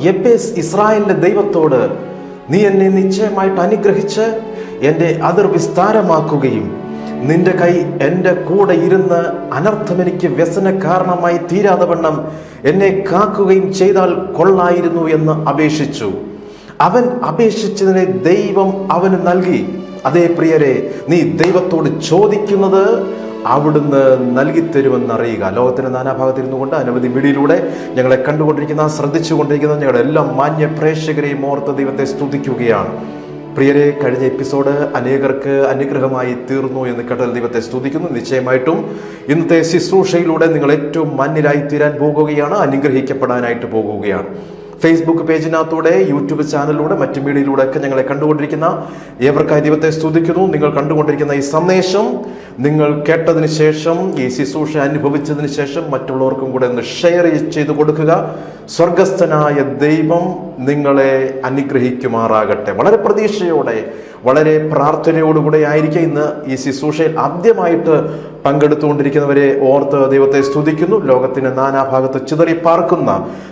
ഇതാ എബേസ് ഇസ്രായേലിന്റെ ദൈവത്തോട് നീ എന്നെ നിശ്ചയമായിട്ട് അനുഗ്രഹിച്ച് എന്റെ അതിർ വിസ്താരമാക്കുകയും നിന്റെ കൈ എന്റെ കൂടെ ഇരുന്ന് അനർത്ഥം എനിക്ക് വ്യസന കാരണമായി തീരാതെ വണ്ണം എന്നെ കാക്കുകയും ചെയ്താൽ കൊള്ളായിരുന്നു എന്ന് അപേക്ഷിച്ചു. അവൻ അപേക്ഷിച്ചതിനെ ദൈവം അവന് നൽകി. അതേ പ്രിയരെ നീ ദൈവത്തോട് ചോദിക്കുന്നത് അവിടുന്ന് നൽകിത്തരുമെന്നറിയുക. ലോകത്തിന്റെ നാനാഭാഗത്ത് ഇരുന്നു കൊണ്ട് അനവധി വീടിലൂടെ ഞങ്ങളെ കണ്ടുകൊണ്ടിരിക്കുന്ന ശ്രദ്ധിച്ചുകൊണ്ടിരിക്കുന്ന ഞങ്ങളുടെ എല്ലാ മാന്യ പ്രേക്ഷകരെയും ഓർത്ത് ദൈവത്തെ സ്തുതിക്കുകയാണ്. പ്രിയരെ കഴിഞ്ഞ എപ്പിസോഡ് അനേകർക്ക് അനുഗ്രഹമായി തീർന്നു എന്ന് കേട്ടൽ ദൈവത്തെ സ്തുതിക്കുന്നു. നിശ്ചയമായിട്ടും ഇന്നത്തെ ശുശ്രൂഷയിലൂടെ നിങ്ങൾ ഏറ്റവും മാന്യരായി തീരാൻ പോകുകയാണ് അനുഗ്രഹിക്കപ്പെടാനായിട്ട് പോകുകയാണ്. ഫേസ്ബുക്ക് പേജിനകത്തൂടെ യൂട്യൂബ് ചാനലിലൂടെ മറ്റു മീഡിയയിലൂടെ ഒക്കെ ഞങ്ങളെ കണ്ടുകൊണ്ടിരിക്കുന്ന ഏവർക്കായി ദൈവത്തെ സ്തുതിക്കുന്നു. നിങ്ങൾ കണ്ടുകൊണ്ടിരിക്കുന്ന ഈ സന്ദേശം നിങ്ങൾ കേട്ടതിന് ശേഷം ഈ ശുശ്രൂഷ അനുഭവിച്ചതിന് ശേഷം മറ്റുള്ളവർക്കും കൂടെ ഒന്ന് ഷെയർ ചെയ്ത് കൊടുക്കുക. സ്വർഗസ്ഥനായ ദൈവം നിങ്ങളെ അനുഗ്രഹിക്കുമാറാകട്ടെ. വളരെ പ്രതീക്ഷയോടെ വളരെ പ്രാർത്ഥനയോടുകൂടെ ആയിരിക്കും ഇന്ന് ഈ ശുശ്രൂഷയിൽ ആദ്യമായിട്ട് പങ്കെടുത്തുകൊണ്ടിരിക്കുന്നവരെ ഓർത്ത് ദൈവത്തെ സ്തുതിക്കുന്നു. ലോകത്തിന്റെ നാനാഭാഗത്ത് ചിതറി പാർക്കുന്ന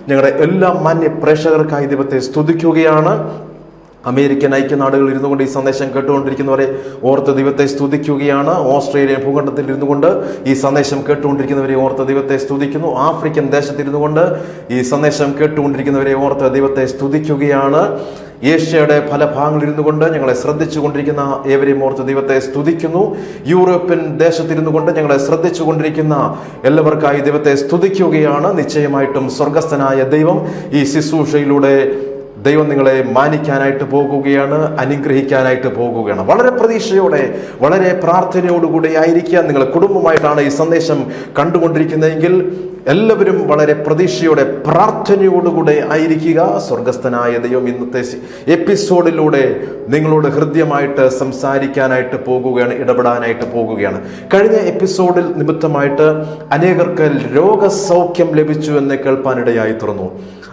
ഞങ്ങളുടെ എല്ലാ മാന്യ പ്രേക്ഷകർക്കായി ദൈവത്തെ സ്തുതിക്കുകയാണ്. അമേരിക്കൻ ഐക്യനാടുകളിൽ ഇരുന്നു കൊണ്ട് ഈ സന്ദേശം കേട്ടുകൊണ്ടിരിക്കുന്നവരെ ഓർത്ത് ദൈവത്തെ സ്തുതിക്കുകയാണ്. ഓസ്ട്രേലിയൻ ഭൂഖണ്ഡത്തിൽ ഇരുന്നു കൊണ്ട് ഈ സന്ദേശം കേട്ടുകൊണ്ടിരിക്കുന്നവരെ ഓർത്ത് ദൈവത്തെ സ്തുതിക്കുന്നു. ആഫ്രിക്കൻ ദേശത്തിരുന്നു കൊണ്ട് ഈ സന്ദേശം കേട്ടുകൊണ്ടിരിക്കുന്നവരെ ഓർത്ത് ദൈവത്തെ സ്തുതിക്കുകയാണ്. ഏഷ്യയുടെ പല ഭാഗങ്ങളിൽ ഇരുന്നു കൊണ്ട് ഞങ്ങളെ ശ്രദ്ധിച്ചു കൊണ്ടിരിക്കുന്ന ഏവരെയും ഓർത്ത് ദൈവത്തെ സ്തുതിക്കുന്നു. യൂറോപ്യൻ ദേശത്തിരുന്നു കൊണ്ട് ഞങ്ങളെ ശ്രദ്ധിച്ചു കൊണ്ടിരിക്കുന്ന എല്ലാവർക്കായി ദൈവത്തെ സ്തുതിക്കുകയാണ്. നിശ്ചയമായിട്ടും സ്വർഗസ്ഥനായ ദൈവം ഈ ശുശ്രൂഷയിലൂടെ ദൈവം നിങ്ങളെ മാനിക്കാനായിട്ട് പോകുകയാണ് അനുഗ്രഹിക്കാനായിട്ട് പോകുകയാണ്. വളരെ പ്രതീക്ഷയോടെ വളരെ പ്രാർത്ഥനയോടുകൂടി ആയിരിക്കുക. നിങ്ങൾ കുടുംബമായിട്ടാണ് ഈ സന്ദേശം കണ്ടുകൊണ്ടിരിക്കുന്നതെങ്കിൽ എല്ലാവരും വളരെ പ്രതീക്ഷയോടെ പ്രാർത്ഥനയോടുകൂടെ ആയിരിക്കുക. സ്വർഗസ്ഥനായ ദൈവം ഇന്നത്തെ എപ്പിസോഡിലൂടെ നിങ്ങളോട് ഹൃദ്യമായിട്ട് സംസാരിക്കാനായിട്ട് പോകുകയാണ് ഇടപെടാനായിട്ട് പോകുകയാണ്. കഴിഞ്ഞ എപ്പിസോഡിൽ നിമിത്തമായിട്ട് അനേകർക്ക് രോഗസൗഖ്യം ലഭിച്ചു എന്ന് കേൾപ്പാനിടയായി തുറന്നു.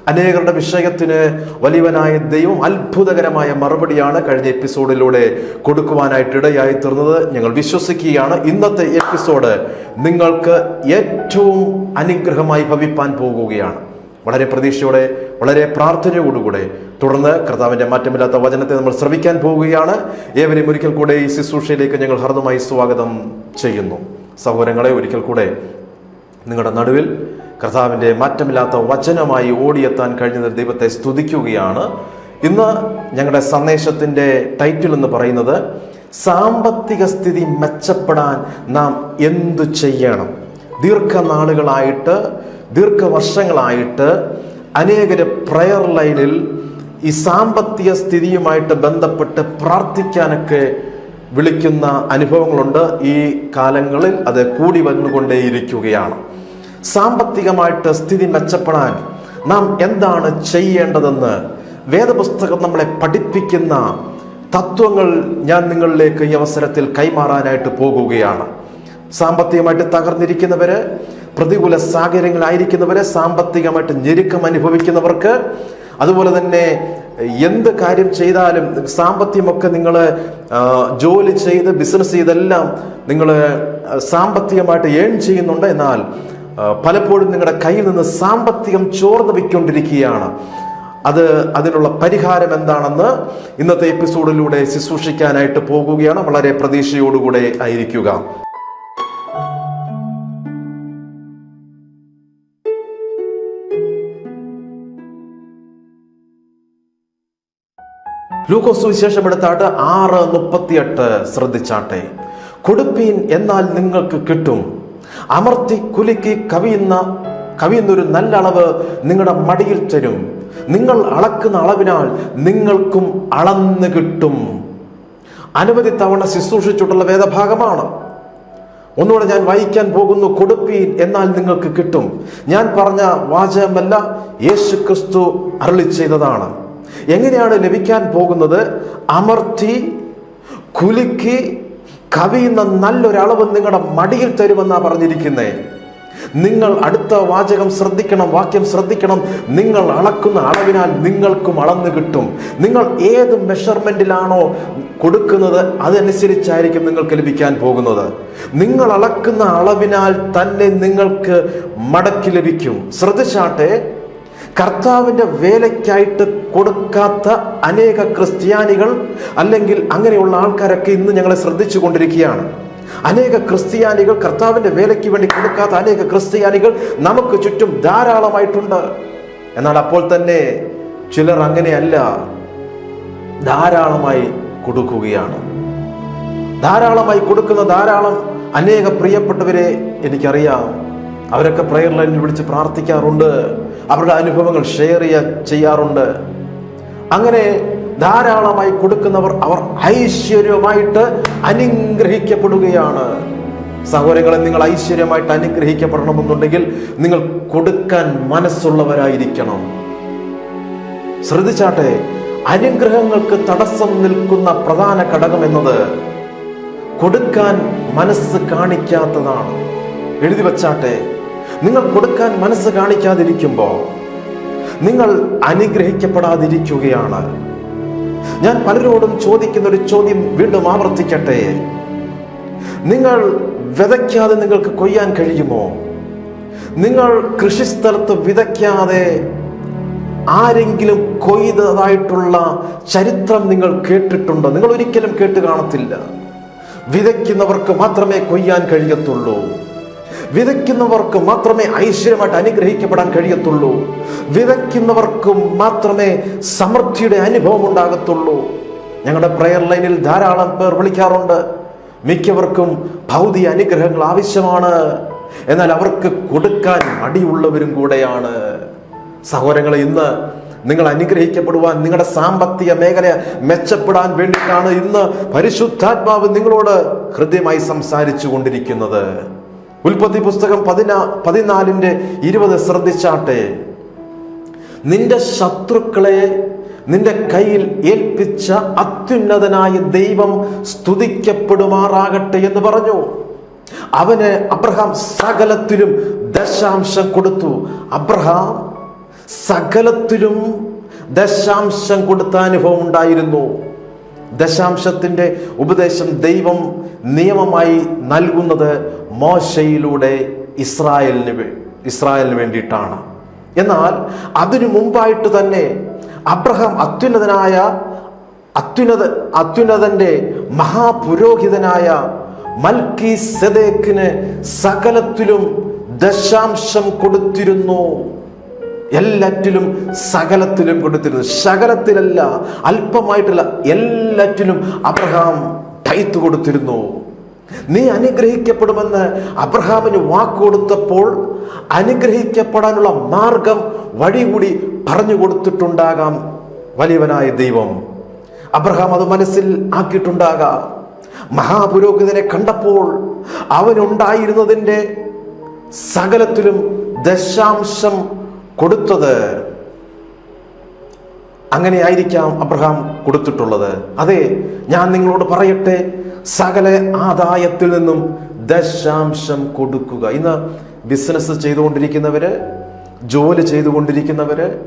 അനേകരുടെ വിഷയത്തിന് വലിയവനായ ദൈവം അത്ഭുതകരമായ മറുപടിയാണ് കഴിഞ്ഞ എപ്പിസോഡിലൂടെ കൊടുക്കുവാനായിട്ട് ഇടയായി തീർന്നത് ഞങ്ങൾ വിശ്വസിക്കുകയാണ് ഇന്നത്തെ എപ്പിസോഡ് നിങ്ങൾക്ക് ഏറ്റവും അനുഗ്രഹമായി ഭവിപ്പാൻ പോകുകയാണ്. വളരെ പ്രതീക്ഷയോടെ വളരെ പ്രാർത്ഥനയോടുകൂടെ തുടർന്ന് കർത്താവിന്റെ മാറ്റമില്ലാത്ത വചനത്തെ നമ്മൾ ശ്രമിക്കാൻ പോവുകയാണ് ഏവരെയും ഒരിക്കൽ കൂടെ ഈ ശുശ്രൂഷയിലേക്ക് ഞങ്ങൾ ഹർദമായി സ്വാഗതം ചെയ്യുന്നു. സഹോദരങ്ങളെ ഒരിക്കൽ കൂടെ നിങ്ങളുടെ നടുവിൽ കർത്താവിന്റെ മാറ്റമില്ലാത്ത വചനമായി ഓടിയെത്താൻ കഴിഞ്ഞ ദൈവത്തെ സ്തുതിക്കുകയാണ്. ഇന്ന് ഞങ്ങളുടെ സന്ദേശത്തിന്റെ ടൈറ്റിൽ എന്ന് പറയുന്നത് സാമ്പത്തിക സ്ഥിതി മെച്ചപ്പെടാൻ നാം എന്തു ചെയ്യണം? ദീർഘനാളുകളായിട്ട് ദീർഘവർഷങ്ങളായിട്ട് അനേകര് പ്രയർ ലൈനിൽ ഈ സാമ്പത്തിക സ്ഥിതിയുമായിട്ട് ബന്ധപ്പെട്ട് പ്രാർത്ഥിക്കാനൊക്കെ വിളിക്കുന്ന അനുഭവങ്ങളുണ്ട്. ഈ കാലങ്ങളിൽ അത് കൂടി വന്നുകൊണ്ടേയിരിക്കുകയാണ്. സാമ്പത്തികമായിട്ട് സ്ഥിതി മെച്ചപ്പെടാൻ നാം എന്താണ് ചെയ്യേണ്ടതെന്ന് വേദപുസ്തകം നമ്മളെ പഠിപ്പിക്കുന്ന തത്വങ്ങൾ ഞാൻ നിങ്ങളിലേക്ക് ഈ അവസരത്തിൽ കൈമാറാനായിട്ട് പോകുകയാണ്. സാമ്പത്തികമായിട്ട് തകർന്നിരിക്കുന്നവര് പ്രതികൂല സാഹചര്യങ്ങളായിരിക്കുന്നവര് സാമ്പത്തികമായിട്ട് ഞെരുക്കം അനുഭവിക്കുന്നവർക്ക് അതുപോലെ തന്നെ എന്ത് കാര്യം ചെയ്താലും സാമ്പത്തികമൊക്കെ നിങ്ങൾ ജോലി ചെയ്ത് ബിസിനസ് ചെയ്തെല്ലാം നിങ്ങൾ സാമ്പത്തികമായിട്ട് ഏൺ ചെയ്യുന്നുണ്ട്. എന്നാൽ പലപ്പോഴും നിങ്ങളുടെ കയ്യിൽ നിന്ന് സാമ്പത്തികം ചോർന്ന് വിക്കൊണ്ടിരിക്കുകയാണ്. അത് അതിനുള്ള പരിഹാരം എന്താണെന്ന് ഇന്നത്തെ എപ്പിസോഡിലൂടെ ശുശ്രൂഷിക്കാനായിട്ട് പോകുകയാണ്. വളരെ പ്രതീക്ഷയോടുകൂടെ ആയിരിക്കുക. ലൂക്കോസ് വിശേഷം എടുത്താട്ട് ആറ് മുപ്പത്തിയെട്ട് ശ്രദ്ധിച്ചാട്ടെ. കൊടുപ്പീൻ എന്നാൽ നിങ്ങൾക്ക് കിട്ടും. അമർത്തി കുലുക്കി കവിയുന്ന കവിയുന്നൊരു നല്ല അളവ് നിങ്ങളുടെ മടിയിൽ തരും. നിങ്ങൾ അളക്കുന്ന അളവിനാൽ നിങ്ങൾക്കും അളന്ന് കിട്ടും. അനവധി തവണ ശുശ്രൂഷിച്ചിട്ടുള്ള വേദഭാഗമാണ്. ഒന്നുകൂടെ ഞാൻ വായിക്കാൻ പോകുന്നു കൊടുപ്പീൻ എന്നാൽ നിങ്ങൾക്ക് കിട്ടും. ഞാൻ പറഞ്ഞ വാചകമല്ല യേശു ക്രിസ്തു അരളി ചെയ്തതാണ്. എങ്ങനെയാണ് ലഭിക്കാൻ പോകുന്നത്? അമർത്തി കുലുക്കി കവിയുന്ന നല്ലൊരളവ് നിങ്ങളുടെ മടിയിൽ തരുമെന്നാ പറഞ്ഞിരിക്കുന്നേ. നിങ്ങൾ അടുത്ത വാചകം ശ്രദ്ധിക്കണം വാക്യം ശ്രദ്ധിക്കണം. നിങ്ങൾ അളക്കുന്ന അളവിനാൽ നിങ്ങൾക്കും അളന്നു കിട്ടും. നിങ്ങൾ ഏത് മെഷർമെന്റിലാണോ കൊടുക്കുന്നത് അതനുസരിച്ചായിരിക്കും നിങ്ങൾക്ക് ലഭിക്കാൻ പോകുന്നത്. നിങ്ങൾ അളക്കുന്ന അളവിനാൽ തന്നെ നിങ്ങൾക്ക് മടക്കി ലഭിക്കും. ശ്രദ്ധിച്ചാട്ടെ കർത്താവിന്റെ വേലയ്ക്കായിട്ട് കൊടുക്കാത്ത അനേക ക്രിസ്ത്യാനികൾ അല്ലെങ്കിൽ അങ്ങനെയുള്ള ആൾക്കാരൊക്കെ ഇന്ന് ഞങ്ങളെ ശ്രദ്ധിച്ചു കൊണ്ടിരിക്കുകയാണ്. അനേക ക്രിസ്ത്യാനികൾ കർത്താവിന്റെ വേലയ്ക്ക് വേണ്ടി കൊടുക്കാത്ത അനേക ക്രിസ്ത്യാനികൾ നമുക്ക് ചുറ്റും ധാരാളമായിട്ടുണ്ട്. എന്നാൽ അപ്പോൾ തന്നെ ചിലർ അങ്ങനെയല്ല ധാരാളമായി കൊടുക്കുകയാണ്. ധാരാളമായി കൊടുക്കുന്ന ധാരാളം അനേക പ്രിയപ്പെട്ടവരെ എനിക്കറിയാം. അവരൊക്കെ പ്രയർ ലൈനിൽ വിളിച്ച് പ്രാർത്ഥിക്കാറുണ്ട്. അവരുടെ അനുഭവങ്ങൾ ഷെയർ ചെയ്യാ ചെയ്യാറുണ്ട്. അങ്ങനെ ധാരാളമായി കൊടുക്കുന്നവർ അവർ ഐശ്വര്യമായിട്ട് അനുഗ്രഹിക്കപ്പെടുകയാണ്. സഹോദരങ്ങളെ നിങ്ങൾ ഐശ്വര്യമായിട്ട് അനുഗ്രഹിക്കപ്പെടണമെന്നുണ്ടെങ്കിൽ നിങ്ങൾ കൊടുക്കാൻ മനസ്സുള്ളവരായിരിക്കണം. ശ്രദ്ധിച്ചാട്ടെ അനുഗ്രഹങ്ങൾക്ക് തടസ്സം നിൽക്കുന്ന പ്രധാന ഘടകം എന്നത് കൊടുക്കാൻ മനസ്സ് കാണിക്കാത്തതാണ്. എഴുതി വച്ചാട്ടെ നിങ്ങൾ കൊടുക്കാൻ മനസ്സ് കാണിക്കാതിരിക്കുമ്പോൾ നിങ്ങൾ അനുഗ്രഹിക്കപ്പെടാതിരിക്കുകയാണ്. ഞാൻ പലരോടും ചോദിക്കുന്ന ഒരു ചോദ്യം വീണ്ടും ആവർത്തിക്കട്ടെ. നിങ്ങൾ വിതയ്ക്കാതെ നിങ്ങൾക്ക് കൊയ്യാൻ കഴിയുമോ? നിങ്ങൾ കൃഷിസ്ഥലത്ത് വിതയ്ക്കാതെ ആരെങ്കിലും കൊയ്തതായിട്ടുള്ള ചരിത്രം നിങ്ങൾ കേട്ടിട്ടുണ്ടോ? നിങ്ങൾ ഒരിക്കലും കേട്ട് കാണത്തില്ല. വിതയ്ക്കുന്നവർക്ക് മാത്രമേ കൊയ്യാൻ കഴിയത്തുള്ളൂ. വിതയ്ക്കുന്നവർക്ക് മാത്രമേ ഐശ്വര്യമായിട്ട് അനുഗ്രഹിക്കപ്പെടാൻ കഴിയത്തുള്ളൂ. വിതയ്ക്കുന്നവർക്ക് മാത്രമേ സമൃദ്ധിയുടെ അനുഭവം ഉണ്ടാകത്തുള്ളൂ. ഞങ്ങളുടെ പ്രയർ ലൈനിൽ ധാരാളം പേർ വിളിക്കാറുണ്ട്. മിക്കവർക്കും ഭൗതിക അനുഗ്രഹങ്ങൾ ആവശ്യമാണ്. എന്നാൽ അവർക്ക് കൊടുക്കാൻ മടിയുള്ളവരും കൂടെയാണ്. സഹോദരങ്ങളെ ഇന്ന് നിങ്ങൾ അനുഗ്രഹിക്കപ്പെടുവാൻ നിങ്ങളുടെ സാമ്പത്തിക മേഖല മെച്ചപ്പെടാൻ വേണ്ടിയിട്ടാണ് ഇന്ന് പരിശുദ്ധാത്മാവ് നിങ്ങളോട് ഹൃദ്യമായി സംസാരിച്ചു കൊണ്ടിരിക്കുന്നത് ഉൽപ്പത്തി പുസ്തകം പതിനാ പതിനാലിന്റെ ഇരുപത് ശ്രദ്ധിച്ചാട്ടെ. നിന്റെ ശത്രുക്കളെ നിന്റെ കയ്യിൽ ഏൽപ്പിച്ച അത്യുന്നതനായ ദൈവം സ്തുതിക്കപ്പെടുമാറാകട്ടെ എന്ന് പറഞ്ഞു. അവന് അബ്രഹാം സകലത്തിലും ദശാംശം കൊടുത്തു. അബ്രഹാം സകലത്തിലും ദശാംശം കൊടുത്ത അനുഭവം ഉണ്ടായിരുന്നു. ദശാംശത്തിന്റെ ഉപദേശം ദൈവം നിയമമായി നൽകുന്നത് മോശയിലൂടെ ഇസ്രായേലിന് ഇസ്രായേലിന് വേണ്ടിയിട്ടാണ്. എന്നാൽ അതിനു മുമ്പായിട്ട് തന്നെ അബ്രഹാം അത്യുന്നതനായ അത്യുന്നത അത്യുന്നതന്റെ മഹാപുരോഹിതനായ മൽക്കി സെദേക്കിന് സകലത്തിലും ദശാംശം കൊടുത്തിരുന്നു. എല്ലാറ്റിലും സകലത്തിലും കൊടുത്തിരുന്നു. ശകലത്തിലല്ല അല്പമായിട്ടുള്ള എല്ലാറ്റിലും അബ്രഹാം ടൈത്ത് കൊടുത്തിരുന്നു. നീ അനുഗ്രഹിക്കപ്പെടുമെന്ന് അബ്രഹാമിന് വാക്ക് കൊടുത്തപ്പോൾ അനുഗ്രഹിക്കപ്പെടാനുള്ള മാർഗം വഴി കൂടി പറഞ്ഞു കൊടുത്തിട്ടുണ്ടാകാം വലിയവനായ ദൈവം. അബ്രഹാം അത് മനസ്സിൽ ആക്കിയിട്ടുണ്ടാകാം. മഹാപുരോഹിതനെ കണ്ടപ്പോൾ അവനുണ്ടായിരുന്നതിന്റെ സകലത്തിലും ദശാംശം കൊടുത്തത് അങ്ങനെ ആയിരിക്കാം അബ്രഹാം കൊടുത്തിട്ടുള്ളത്. അതെ ഞാൻ നിങ്ങളോട് പറയട്ടെ സകല ആദായത്തിൽ നിന്നും ദശാംശം കൊടുക്കുക. ഇന്ന് ബിസിനസ് ചെയ്തുകൊണ്ടിരിക്കുന്നവര് ജോലി ചെയ്തുകൊണ്ടിരിക്കുന്നവര്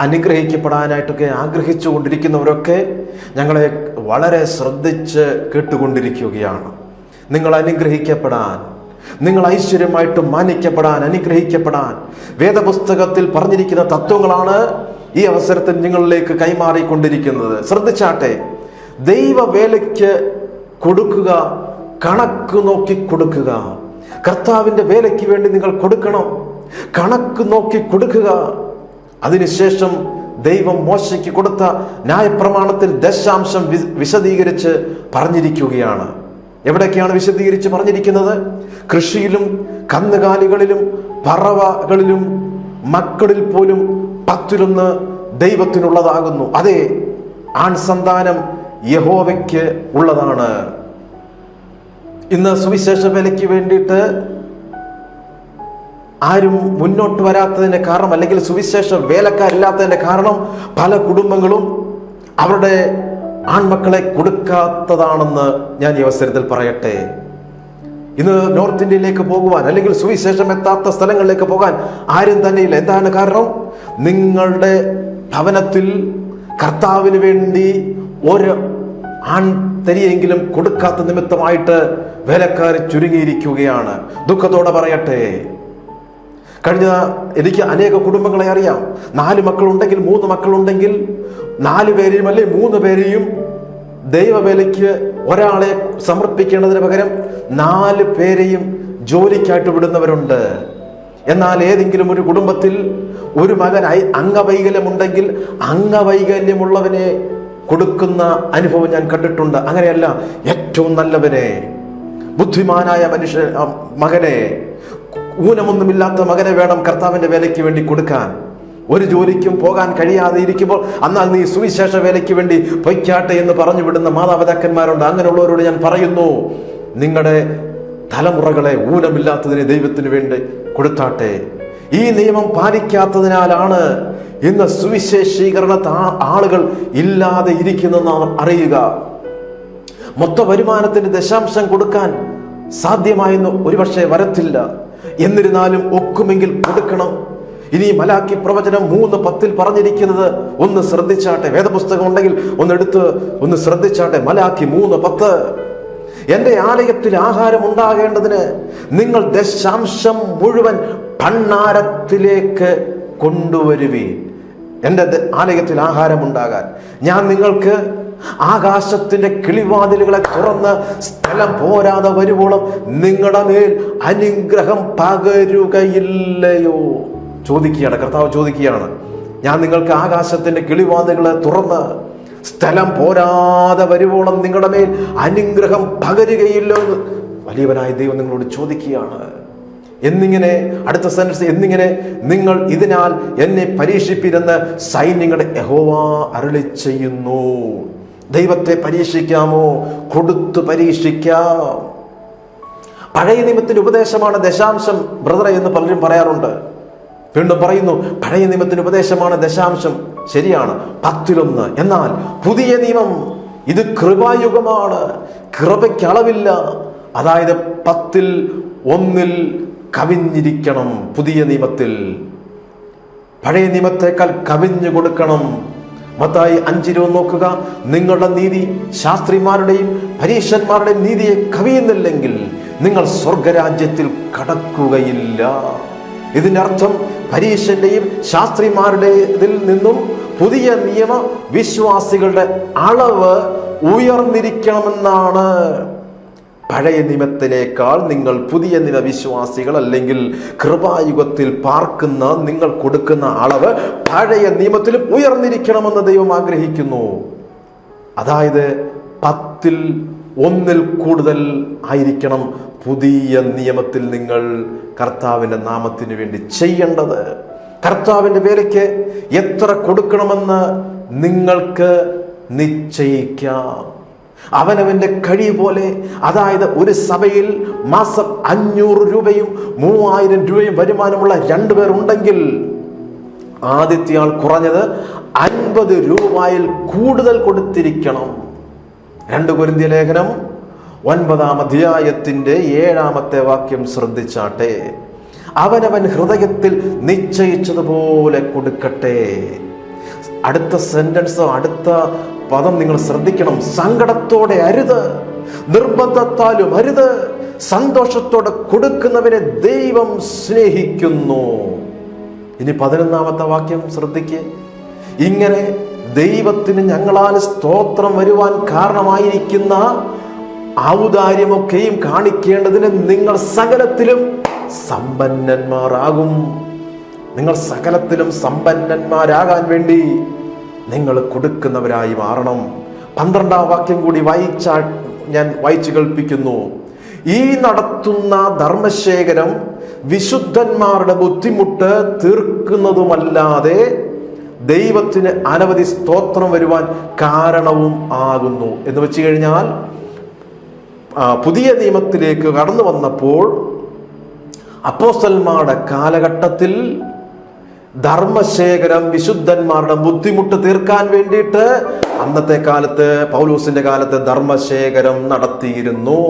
അനുഗ്രഹിക്കപ്പെടാനായിട്ടൊക്കെ ആഗ്രഹിച്ചു കൊണ്ടിരിക്കുന്നവരൊക്കെ ഞങ്ങളെ വളരെ ശ്രദ്ധിച്ച് കേട്ടുകൊണ്ടിരിക്കുകയാണ്. നിങ്ങൾ അനുഗ്രഹിക്കപ്പെടാൻ നിങ്ങൾ ഐശ്വര്യമായിട്ട് മാനിക്കപ്പെടാൻ അനുഗ്രഹിക്കപ്പെടാൻ. വേദപുസ്തകത്തിൽ പറഞ്ഞിരിക്കുന്ന തത്വങ്ങളാണ് ഈ അവസരത്തിൽ നിങ്ങളിലേക്ക് കൈമാറിക്കൊണ്ടിരിക്കുന്നത്. ശ്രദ്ധിച്ചാട്ടെ ദൈവവേലയ്ക്ക് കൊടുക്കുക കണക്ക് നോക്കി കൊടുക്കുക. കർത്താവിന്റെ വേലയ്ക്ക് വേണ്ടി നിങ്ങൾ കൊടുക്കണം. കണക്ക് നോക്കി കൊടുക്കുക. അതിനുശേഷം ദൈവം മോശയ്ക്ക് കൊടുത്ത ന്യായപ്രമാണത്തിൽ ദശാംശം വിശദീകരിച്ച് പറഞ്ഞിരിക്കുകയാണ്. എവിടൊക്കെയാണ് വിശദീകരിച്ച് പറഞ്ഞിരിക്കുന്നത്? കൃഷിയിലും കന്നുകാലികളിലും പറവകളിലും മക്കളിൽ പോലും പത്തിലൊന്ന് ദൈവത്തിനുള്ളതാകുന്നു. അതെ ആൺ സന്താനം യഹോവയ്ക്ക് ഉള്ളതാണ്. ഇന്ന് സുവിശേഷ വിലയ്ക്ക് വേണ്ടിയിട്ട് ആരും മുന്നോട്ട് വരാത്തതിന്റെ കാരണം അല്ലെങ്കിൽ സുവിശേഷ വേലക്കാരില്ലാത്തതിന്റെ കാരണം പല കുടുംബങ്ങളും അവരുടെ ആൺമക്കളെ കൊടുക്കാത്തതാണെന്ന് ഞാൻ ഈ അവസരത്തിൽ പറയട്ടെ. ഇന്ന് നോർത്ത് ഇന്ത്യയിലേക്ക് പോകുവാൻ അല്ലെങ്കിൽ സുവിശേഷം എത്താത്ത സ്ഥലങ്ങളിലേക്ക് പോകാൻ ആരും തന്നെയില്ല. എന്താണ് കാരണം? നിങ്ങളുടെ ഭവനത്തിൽ കർത്താവിന് വേണ്ടി ഒരു ആൺ തരിയെങ്കിലും കൊടുക്കാത്ത നിമിത്തമായിട്ട് വേലക്കാർ ചുരുങ്ങിയിരിക്കുകയാണ്. ദുഃഖത്തോടെ പറയട്ടെ. കഴിഞ്ഞ എനിക്ക് അനേക കുടുംബങ്ങളെ അറിയാം. നാല് മക്കളുണ്ടെങ്കിൽ മൂന്ന് മക്കളുണ്ടെങ്കിൽ നാല് പേരെയും അല്ലെ മൂന്ന് പേരെയും ദൈവവേലയ്ക്ക് ഒരാളെ സമർപ്പിക്കേണ്ടതിന് പകരം നാല് പേരെയും ജോലിക്കായിട്ട് വിടുന്നവരുണ്ട്. എന്നാൽ ഏതെങ്കിലും ഒരു കുടുംബത്തിൽ ഒരു മകൻ അംഗവൈകല്യമുണ്ടെങ്കിൽ അംഗവൈകല്യമുള്ളവനെ കൊടുക്കുന്ന അനുഭവം ഞാൻ കണ്ടിട്ടുണ്ട്. അങ്ങനെയല്ല ഏറ്റവും നല്ലവനെ ബുദ്ധിമാനായ മനുഷ്യ മകനെ ഊനമൊന്നുമില്ലാത്ത മകനെ വേണം കർത്താവിന്റെ വേലയ്ക്ക് വേണ്ടി കൊടുക്കാൻ. ഒരു ജോലിക്കും പോകാൻ കഴിയാതെ ഇരിക്കുമ്പോൾ എന്നാൽ നീ സുവിശേഷ വേലയ്ക്ക് വേണ്ടി പൊയ്ക്കാട്ടെ എന്ന് പറഞ്ഞു വിടുന്ന മാതാപിതാക്കന്മാരുണ്ട്. അങ്ങനെയുള്ളവരോട് ഞാൻ പറയുന്നു നിങ്ങളുടെ തലമുറകളെ ഊനമില്ലാത്തതിനെ ദൈവത്തിന് വേണ്ടി കൊടുത്താട്ടെ. ഈ നിയമം പാലിക്കാത്തതിനാലാണ് ഇന്ന് സുവിശേഷീകരണ ആളുകൾ ഇല്ലാതെ ഇരിക്കുന്നെന്ന് അറിയുക. മൊത്ത വരുമാനത്തിന് ദശാംശം കൊടുക്കാൻ സാധ്യമായെന്ന് ഒരുപക്ഷെ വരത്തില്ല. എന്നിരുന്നാലും ഒക്കുമെങ്കിൽ കൊടുക്കണം. ഇനി മലാക്കി പ്രവചനം മൂന്ന് പത്തിൽ പറഞ്ഞിരിക്കുന്നത് ഒന്ന് ശ്രദ്ധിച്ചാട്ടെ വേദപുസ്തകം ഉണ്ടെങ്കിൽ ഒന്ന് എടുത്ത് ഒന്ന് ശ്രദ്ധിച്ചാട്ടെ മലാക്കി മൂന്ന് പത്ത്. എന്റെ ആലയത്തിൽ ആഹാരം ഉണ്ടാകേണ്ടതിന് നിങ്ങൾ ദശാംശം മുഴുവൻ ഭണ്ണാരത്തിലേക്ക് കൊണ്ടുവരുവീൻ. എന്റെ ആലയത്തിൽ ആഹാരം ഉണ്ടാകാൻ. ഞാൻ നിങ്ങൾക്ക് ആകാശത്തിന്റെ കിളിവാതിലുകളെ തുറന്ന് സ്ഥലം പോരാതെ വരുവോളം നിങ്ങളുടെ മേൽ അനുഗ്രഹം പകരുകയില്ലയോ? ചോദിക്കുകയാണ് കർത്താവ് ചോദിക്കുകയാണ് ഞാൻ നിങ്ങൾക്ക് ആകാശത്തിന്റെ കിളിവാതുകളെ തുറന്ന് സ്ഥലം പോരാതെ വരുവോളം നിങ്ങളുടെ മേൽ അനുഗ്രഹം പകരുകയില്ലോ എന്ന് വലിയവനായ ദൈവം നിങ്ങളോട് ചോദിക്കുകയാണ്. എന്നിങ്ങനെ അടുത്ത സെൻസ് എന്നിങ്ങനെ നിങ്ങൾ ഇതിനാൽ എന്നെ പരീക്ഷിപ്പിരുന്ന് സൈന്യങ്ങളുടെ യഹോവ അരുളി ചെയ്യുന്നു. ദൈവത്തെ പരീക്ഷിക്കാമോ? കൊടുത്തു പരീക്ഷിക്കാം. പഴയ നിയമത്തിന്റെ ഉപദേശമാണ് ദശാംശം ബ്രദറെ എന്ന് പലരും പറയാറുണ്ട്. വീണ്ടും പറയുന്നു പഴയ നിയമത്തിന് ഉപദേശമാണ് ദശാംശം. ശരിയാണ്. പത്തിലൊന്ന്. എന്നാൽ പുതിയ നിയമം ഇത് കൃപായുഗമാണ്. കൃപയ്ക്ക് അളവില്ല. അതായത് പത്തിൽ ഒന്നിൽ കവിഞ്ഞിരിക്കണം പുതിയ നിയമത്തിൽ. പഴയ നിയമത്തേക്കാൾ കവിഞ്ഞു കൊടുക്കണം. മത്തായി അഞ്ചിരോ നോക്കുക. നിങ്ങളുടെ നീതി ശാസ്ത്രിമാരുടെയും പരീക്ഷന്മാരുടെയും നീതിയെ കവിയുന്നില്ലെങ്കിൽ നിങ്ങൾ സ്വർഗരാജ്യത്തിൽ കടക്കുകയില്ല. ഇതിന്റെ അർത്ഥം പരീക്ഷന്റെയും ശാസ്ത്രിമാരുടേതിൽ നിന്നും പുതിയ നിയമ വിശ്വാസികളുടെ അളവ് ഉയർന്നിരിക്കണമെന്നാണ്. പഴയ നിയമത്തിനേക്കാൾ നിങ്ങൾ പുതിയ നിയമ വിശ്വാസികൾ അല്ലെങ്കിൽ കൃപായുഗത്തിൽ പാർക്കുന്ന നിങ്ങൾ കൊടുക്കുന്ന അളവ് പഴയ നിയമത്തിലും ഉയർന്നിരിക്കണമെന്ന് ദൈവം ആഗ്രഹിക്കുന്നു. അതായത് പത്തിൽ ഒന്നിൽ കൂടുതൽ ആയിരിക്കണം പുതിയ നിയമത്തിൽ നിങ്ങൾ കർത്താവിന്റെ നാമത്തിന് വേണ്ടി ചെയ്യേണ്ടത്. കർത്താവിന്റെ വേലയ്ക്ക് എത്ര കൊടുക്കണമെന്ന് നിങ്ങൾക്ക് നിശ്ചയിക്കാം. അവനവന്റെ കഴിവ് പോലെ അതായത് ഒരു സഭയിൽ മാസം അഞ്ഞൂറ് രൂപയും മൂവായിരം രൂപയും വരുമാനമുള്ള രണ്ടുപേരുണ്ടെങ്കിൽ ആദ്യത്തെ ആൾ കുറഞ്ഞത് അൻപത് രൂപയിൽ കൂടുതൽ കൊടുത്തിരിക്കണം. രണ്ട് കുരുന്തിയ ലേഖനം ഒൻപതാം അധ്യായത്തിന്റെ ഏഴാമത്തെ വാക്യം ശ്രദ്ധിച്ചാട്ടെ. അവനവൻ ഹൃദയത്തിൽ നിശ്ചയിച്ചതുപോലെ കൊടുക്കട്ടെ. അടുത്ത സെന്റൻസ് അടുത്ത പദം നിങ്ങൾ ശ്രദ്ധിക്കണം. സങ്കടത്തോടെ അരുത് നിർബന്ധത്താലും അരുത് സന്തോഷത്തോടെ കൊടുക്കുന്നവരെ ദൈവം സ്നേഹിക്കുന്നു. ഇനി പതിനൊന്നാമത്തെ വാക്യം ശ്രദ്ധിക്കുക ഇങ്ങനെ ദൈവത്തിന് ഞങ്ങളാൽ സ്തോത്രം വരുവാൻ കാരണമായിരിക്കുന്ന ഔദാര്യമൊക്കെയും കാണിക്കേണ്ടതിന് നിങ്ങൾ സകലത്തിലും സമ്പന്നന്മാരാകും. നിങ്ങൾ സകലത്തിലും സമ്പന്നന്മാരാകാൻ വേണ്ടി നിങ്ങൾ കൊടുക്കുന്നവരായി മാറണം. പന്ത്രണ്ടാം വാക്യം കൂടി വായിച്ച ഞാൻ വായിച്ചു കൽപ്പിക്കുന്നു ഈ നടത്തുന്ന ധർമ്മശേഖരം വിശുദ്ധന്മാരുടെ ബുദ്ധിമുട്ട് തീർക്കുന്നതുമല്ലാതെ ദൈവത്തിന് അനവധി സ്തോത്രം വരുവാൻ കാരണവും ആകുന്നു. എന്ന് വെച്ച് കഴിഞ്ഞാൽ പുതിയ നിയമത്തിലേക്ക് കടന്നു വന്നപ്പോൾ അപ്പോസ്തലന്മാരുടെ കാലഘട്ടത്തിൽ ധർമ്മശേഖരം വിശുദ്ധന്മാരുടെ ബുദ്ധിമുട്ട് തീർക്കാൻ വേണ്ടിയിട്ട് അന്നത്തെ കാലത്ത് പൗലൂസിന്റെ കാലത്ത് ധർമ്മശേഖരം നടത്തിയിരുന്നു.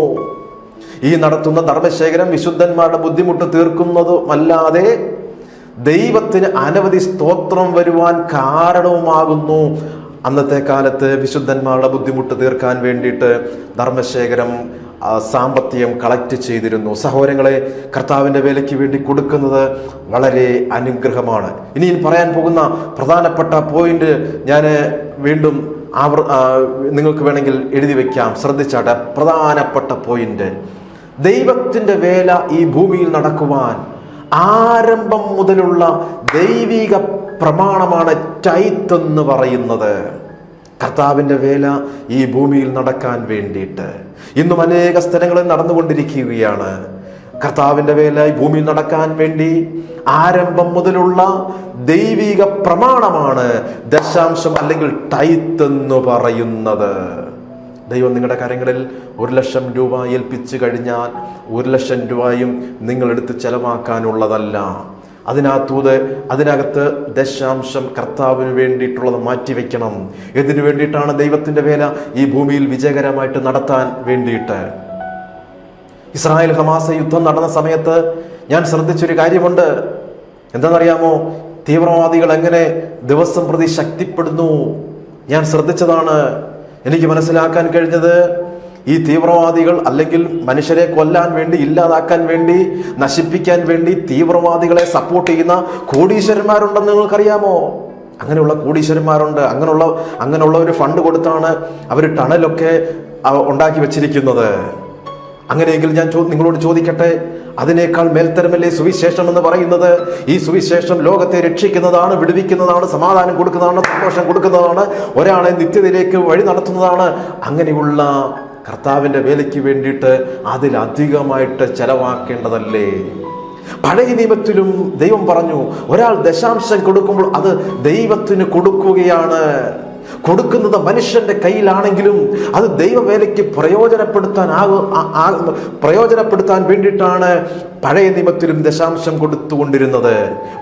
ഈ നടത്തുന്ന ധർമ്മശേഖരം വിശുദ്ധന്മാരുടെ ബുദ്ധിമുട്ട് തീർക്കുന്നതുമല്ലാതെ ദൈവത്തിന് അനവധി സ്തോത്രം വരുവാൻ കാരണവുമാകുന്നു. അന്നത്തെ കാലത്ത് വിശുദ്ധന്മാരുടെ ബുദ്ധിമുട്ട് തീർക്കാൻ വേണ്ടിയിട്ട് ധർമ്മശേഖരം സാമ്പത്തികം കളക്ട് ചെയ്തിരുന്നു. സഹോദരങ്ങളെ കർത്താവിന്റെ വേലയ്ക്ക് വേണ്ടി കൊടുക്കുന്നത് വളരെ അനുഗ്രഹമാണ്. ഇനി പറയാൻ പോകുന്ന പ്രധാനപ്പെട്ട പോയിന്റ് ഞാൻ വീണ്ടും ആവർ നിങ്ങൾക്ക് വേണമെങ്കിൽ എഴുതി വെക്കാം. ശ്രദ്ധിച്ചാട്ടെ. പ്രധാനപ്പെട്ട പോയിന്റ്. ദൈവത്തിന്റെ വേല ഈ ഭൂമിയിൽ നടക്കുവാൻ ആരംഭം മുതലുള്ള ദൈവിക പ്രമാണമാണ് ടൈത്ത് എന്ന് പറയുന്നത്. കർത്താവിന്റെ വേല ഈ ഭൂമിയിൽ നടക്കാൻ വേണ്ടിയിട്ട്. ഇന്നും അനേക സ്ഥലങ്ങളിൽ നടന്നുകൊണ്ടിരിക്കുകയാണ്. കർത്താവിന്റെ വേല ഈ ഭൂമിയിൽ നടക്കാൻ വേണ്ടി ആരംഭം മുതലുള്ള ദൈവിക പ്രമാണമാണ് ദശാംശം അല്ലെങ്കിൽ ടൈത്ത് എന്ന് പറയുന്നത്. ദൈവം നിങ്ങളുടെ കരങ്ങളിൽ ഒരു ലക്ഷം രൂപ ഏൽപ്പിച്ചു കഴിഞ്ഞാൽ ഒരു ലക്ഷം രൂപയും നിങ്ങളെടുത്ത് ചെലവാക്കാനുള്ളതല്ല. അതിനകത്തൂത് അതിനകത്ത് ദശാംശം കർത്താവിന് വേണ്ടിയിട്ടുള്ളത് മാറ്റിവെക്കണം. ഇതിനു വേണ്ടിയിട്ടാണ് ദൈവത്തിന്റെ വേല? ഈ ഭൂമിയിൽ വിജയകരമായിട്ട് നടത്താൻ വേണ്ടിയിട്ട്. ഇസ്രായേൽ ഹമാസ യുദ്ധം നടന്ന സമയത്ത് ഞാൻ ശ്രദ്ധിച്ചൊരു കാര്യമുണ്ട്. എന്താണെന്നറിയാമോ? തീവ്രവാദികൾ എങ്ങനെ ദിവസം പ്രതി ശക്തിപ്പെടുന്നു? ഞാൻ ശ്രദ്ധിച്ചതാണ്. എനിക്ക് മനസ്സിലാക്കാൻ കഴിഞ്ഞത് ഈ തീവ്രവാദികൾ അല്ലെങ്കിൽ മനുഷ്യരെ കൊല്ലാൻ വേണ്ടി ഇല്ലാതാക്കാൻ വേണ്ടി നശിപ്പിക്കാൻ വേണ്ടി തീവ്രവാദികളെ സപ്പോർട്ട് ചെയ്യുന്ന കോടീശ്വരന്മാരുണ്ടെന്ന് നിങ്ങൾക്കറിയാമോ? അങ്ങനെയുള്ള കോടീശ്വരന്മാരുണ്ട്. അങ്ങനെയുള്ള അങ്ങനെയുള്ള ഒരു ഫണ്ട് കൊടുത്താണ് അവർ ടണലൊക്കെ ഉണ്ടാക്കി വെച്ചിരിക്കുന്നത്. അങ്ങനെയെങ്കിൽ ഞാൻ നിങ്ങളോട് ചോദിക്കട്ടെ? അതിനേക്കാൾ മേൽത്തരമല്ലേ സുവിശേഷം എന്ന് പറയുന്നത്? ഈ സുവിശേഷം ലോകത്തെ രക്ഷിക്കുന്നതാണ് വിടുവിക്കുന്നതാണ് സമാധാനം കൊടുക്കുന്നതാണ് സന്തോഷം കൊടുക്കുന്നതാണ് ഒരാളെ നിത്യതയിലേക്ക് വഴി നടത്തുന്നതാണ്. അങ്ങനെയുള്ള കർത്താവിന്റെ വേലയ്ക്ക് വേണ്ടിയിട്ട് അതിലധികമായിട്ട് ചെലവാക്കേണ്ടതല്ലേ? പഴയ നിയമത്തിലും ദൈവം പറഞ്ഞു ഒരാൾ ദശാംശം കൊടുക്കുമ്പോൾ അത് ദൈവത്തിന് കൊടുക്കുകയാണ്. കൊടുക്കുന്നത് മനുഷ്യന്റെ കയ്യിലാണെങ്കിലും അത് ദൈവവേലയ്ക്ക് പ്രയോജനപ്പെടുത്താൻ ആകും പ്രയോജനപ്പെടുത്താൻ വേണ്ടിയിട്ടാണ് പഴയ നിയമത്തിലും ദശാംശം കൊടുത്തുകൊണ്ടിരുന്നത്.